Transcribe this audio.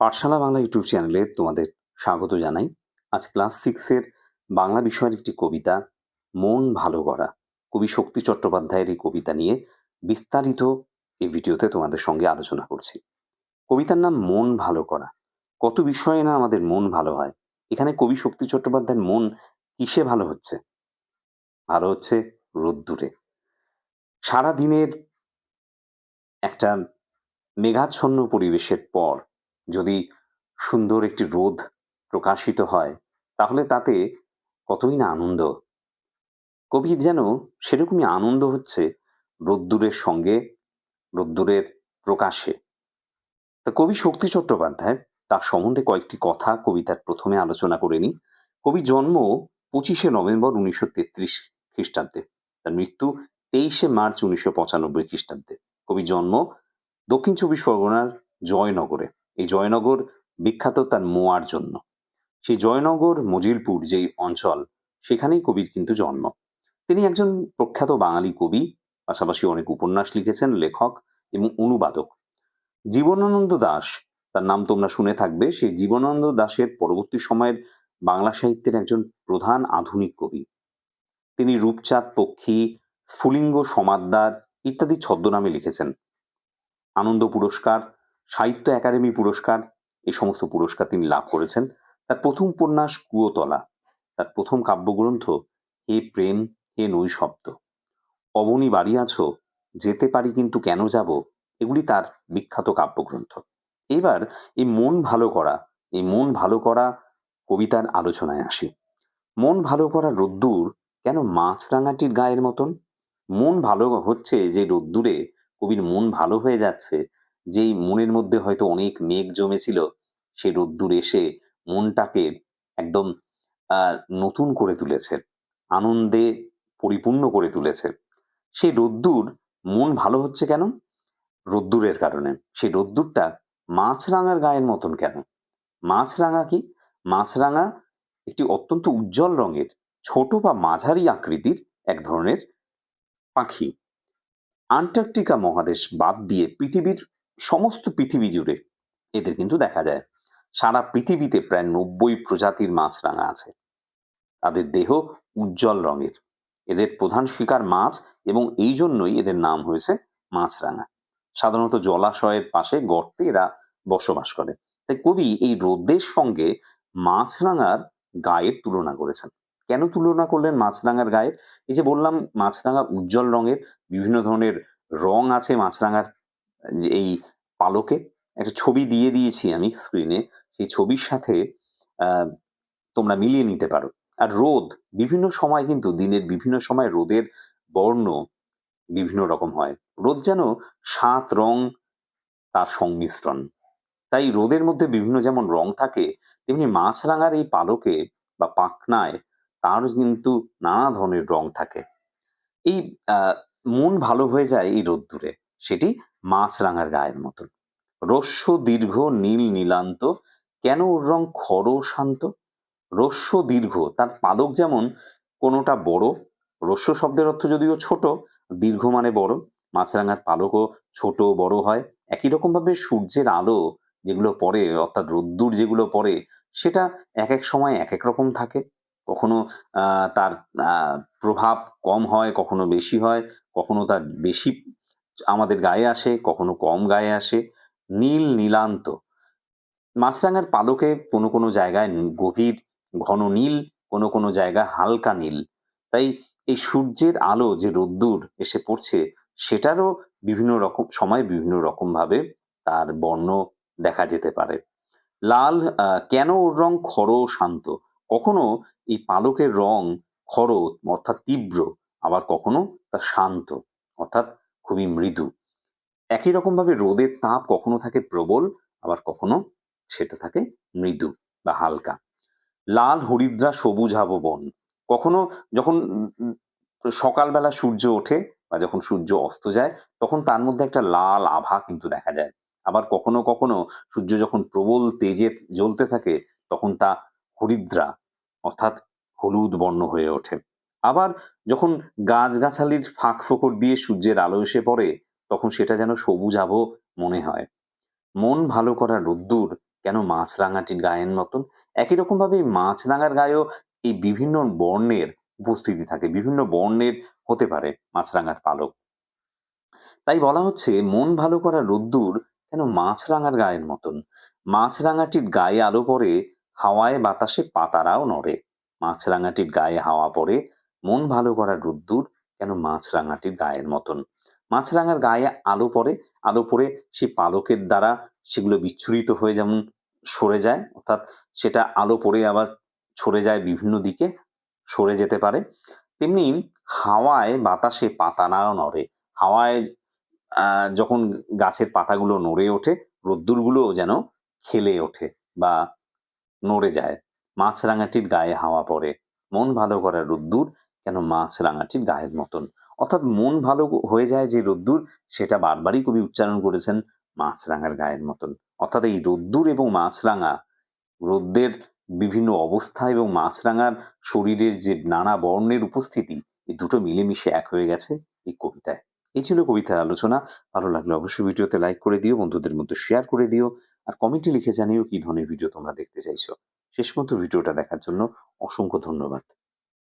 পাঠশালা Bangla YouTube চ্যানেলে তোমাদের স্বাগত জানাই। আজ ক্লাস সিক্সের বাংলা বিষয়ের একটি কবিতা, মন ভালো করা। কবি শক্তি চট্টোপাধ্যায়ের এই কবিতা নিয়ে বিস্তারিত এই ভিডিওতে তোমাদের সঙ্গে আলোচনা করছি। কবিতার নাম মন ভালো করা। কত বিষয়ে না আমাদের মন ভালো হয়। এখানে কবি শক্তি চট্টোপাধ্যায়ের মন কিসে ভালো হচ্ছে? ভালো হচ্ছে রোদ্দুরে। সারা দিনের একটা মেঘাচ্ছন্ন পরিবেশের পর যদি সুন্দর একটি রোদ প্রকাশিত হয়, তাহলে তাতে কতই না আনন্দ? কবির যেন সেরকমই আনন্দ হচ্ছে রোদ্দুরের সঙ্গে, রোদ্দুরের প্রকাশে। তা কবি শক্তি চট্টোপাধ্যায়, তার সম্বন্ধে কয়েকটি কথা কবিতার প্রথমে আলোচনা করে নিই। কবি জন্ম পঁচিশে নভেম্বর উনিশশো তেত্রিশ খ্রিস্টাব্দে, তার মৃত্যু তেইশে মার্চ উনিশশো পঁচানব্বই খ্রিস্টাব্দে। কবি জন্ম দক্ষিণ চব্বিশ পরগনার জয়নগরে। এই জয়নগর বিখ্যাত তার মোয়ার জন্য। সেই জয়নগর, মজিলপুর যেই অঞ্চল, সেখানেই কবির কিন্তু জন্ম। তিনি একজন প্রখ্যাত বাঙালি কবি, পাশাপাশি অনেক উপন্যাস লিখেছেন, লেখক এবং অনুবাদক। জীবনানন্দ দাস, তার নাম তোমরা শুনে থাকবে, সেই জীবনানন্দ দাশের পরবর্তী সময়ের বাংলা সাহিত্যের একজন প্রধান আধুনিক কবি। তিনি রূপচাঁদ পক্ষী, স্ফুলিঙ্গ সমাদ্দার ইত্যাদি ছদ্মনামে লিখেছেন। আনন্দ পুরস্কার সাহিত্য একাডেমি পুরস্কার, এই সমস্ত পুরস্কার তিনি লাভ করেছেন। তার প্রথম উপন্যাস কুয়োতলা। তার প্রথম কাব্যগ্রন্থ, হে প্রেম, হে নৈশব্দ। অবনী বাড়ি আছো, যেতে পারি কিন্তু কেন যাব? এগুলি তার বিখ্যাত কাব্যগ্রন্থ। এবার এই মন ভালো করা, এই মন ভালো করা কবিতার আলোচনায় আসি। মন ভালো করা রোদ্দুর কেন মাছরাঙাটির গায়ের মতন? মন ভালো হচ্ছে যে রোদ্দুরে কবির মন ভালো হয়ে যাচ্ছে যেই মনের মধ্যে হয়তো অনেক মেঘ জমেছিল, সে রোদ্দুর এসে মনটাকে একদম নতুন করে তুলেছে, আনন্দে পরিপূর্ণ করে তুলেছে। সেই রোদ্দুর মন ভালো হচ্ছে কেন? রোদ্দুরের কারণে। সেই রোদ্দুরটা মাছরাঙার গায়ের মতন কেন? মাছরাঙা কি? মাছরাঙা একটি অত্যন্ত উজ্জ্বল রঙের, ছোট বা মাঝারি আকৃতির এক ধরনের পাখি। আন্টার্কটিকা মহাদেশ বাদ দিয়ে পৃথিবীর সমস্ত পৃথিবী জুড়ে এদের কিন্তু দেখা যায়। সারা পৃথিবীতে প্রায় নব্বই প্রজাতির মাছরাঙা আছে। তাদের দেহ উজ্জ্বল রঙের। এদের প্রধান শিকার মাছ এবং এই জন্যই এদের নাম হয়েছে মাছরাঙা। সাধারণত জলাশয়ের পাশে গর্তে এরা বসবাস করে। তাই কবি এই রোদের সঙ্গে মাছরাঙার গায়ের তুলনা করেছেন। কেন তুলনা করলেন মাছরাঙার গায়ের এই যে বললাম, মাছরাঙা উজ্জ্বল রঙের, বিভিন্ন ধরনের রং আছে মাছরাঙার। এই পালকে একটা ছবি দিয়ে দিয়েছি আমি স্ক্রিনে সেই ছবির সাথে তোমরা মিলিয়ে নিতে পারো। আর রোদ, বিভিন্ন সময় কিন্তু দিনের বিভিন্ন সময় রোদের বর্ণ বিভিন্ন রকম হয়। রোদ যেন সাত রং তার সংমিশ্রণ। তাই রোদের মধ্যে বিভিন্ন যেমন রং থাকে, তেমনি মাছরাঙার এই পালকে বা পাখনায় তার কিন্তু নানা ধরনের রং থাকে। এই মন ভালো হয়ে যায় এই রোদ্দুরে। সেটি মাছরাঙার গায়ের মতন। রস্য দীর্ঘ, নীল নীলান্ত, কেন ওর রং খর শান্ত? রস্য দীর্ঘ, তার পালক যেমন কোনোটা বড়, রস্য শব্দের অর্থ যদিও ছোট, দীর্ঘ মানে বড়, মাছরাঙার পালকও ছোট বড় হয়। একই রকম ভাবে সূর্যের আলো যেগুলো পড়ে, অর্থাৎ রোদ্দুর যেগুলো পড়ে, সেটা এক এক সময় এক এক রকম থাকে। কখনো তার প্রভাব কম হয়, কখনো বেশি হয়, কখনো তার বেশি আমাদের গায়ে আসে, কখনো কম গায়ে আসে, নীল নীলান্ত। মাছরাঙার পালকে কোনো কোনো জায়গায় গভীর ঘন নীল, কোনো কোনো জায়গায় হালকা নীল। তাই এই সূর্যের আলো যে রোদ্দুর এসে পড়ছে, সেটারও বিভিন্ন রকম, সময় বিভিন্ন রকম ভাবে তার বর্ণ দেখা যেতে পারে। লাল কেন ওর রং খর শান্ত? কখনো এই পালকের রং খর, অর্থাৎ তীব্র, আবার কখনো তা শান্ত। অর্থাৎ খুবই মৃদু। একই রকম ভাবে রোদের তাপ কখনো থাকে প্রবল, আবার কখনো সেটা থাকে মৃদু বা হালকা। লাল হরিদ্রা সবুজ আবো বন কখনো যখন সকালবেলা সূর্য ওঠে বা যখন সূর্য অস্ত যায়, তখন তার মধ্যে একটা লাল আভা কিন্তু দেখা যায়। আবার কখনো কখনো সূর্য যখন প্রবল তেজে জ্বলতে থাকে, তখন তা হরিদ্রা, অর্থাৎ হলুদ বর্ণ হয়ে ওঠে। আবার যখন গাছগাছালির ফাঁক ফোকর দিয়ে সূর্যের আলো এসে পড়ে, তখন সেটা যেন সবুজ আবহ মনে হয়। মন ভালো করা রোদ্দুর কেন মাছরাঙাটির গায়ের মতন? একই রকমভাবে মাছরাঙার গায়েও এই বিভিন্ন বর্ণের উপস্থিতি থাকে, বিভিন্ন বর্ণের হতে পারে মাছরাঙার পালক। তাই বলা হচ্ছে, মন ভালো করা রোদ্দুর কেন মাছরাঙার গায়ের মতন? মাছরাঙাটির গায়ে আলো পড়ে, হাওয়ায় বাতাসে পাতারাও নড়ে। মাছরাঙাটির গায়ে হাওয়া পড়ে মন ভালো করা রোদ্দুর কেন মাছরাঙাটির গায়ের মতন? মাছরাঙার গায়ে আলো পড়ে আলো পড়ে সেই পালকের দ্বারা সেগুলো বিচ্ছুরিত হয়ে যেমন সরে যায়, অর্থাৎ সেটা আলো পড়ে আবার সরে যায় বিভিন্ন দিকে সরে যেতে পারে। তেমনি হাওয়ায় বাতাসে পাতারাও নড়ে। হাওয়ায় যখন গাছের পাতাগুলো নড়ে ওঠে, রোদ্দুরগুলোও যেন খেলে ওঠে বা নড়ে যায়। মাছরাঙাটির গায়ে হাওয়া পড়ে। মন ভালো করা রোদ্দুর কেন মাছরাঙাটির গায়ের মতন? অর্থাৎ মন ভালো হয়ে যায় যে রোদ্দুর, সেটা বারবারই কবি উচ্চারণ করেছেন মাছরাঙার গায়ের মতন। অর্থাৎ এই রোদ্দুর এবং মাছরাঙা রোদ্দের বিভিন্ন অবস্থা এবং মাছরাঙার শরীরের যে নানা বর্ণের উপস্থিতি, এই দুটো মিলেমিশে এক হয়ে গেছে এই কবিতায়। এই ছিল কবিতার আলোচনা। ভালো লাগলে অবশ্যই ভিডিওতে লাইক করে দিও, বন্ধুদের মধ্যে শেয়ার করে দিও, আর কমেন্টে লিখে জানিও কি ধরনের ভিডিও তোমরা দেখতে চাইছো। শেষ পর্যন্ত ভিডিওটা দেখার জন্য অসংখ্য ধন্যবাদ।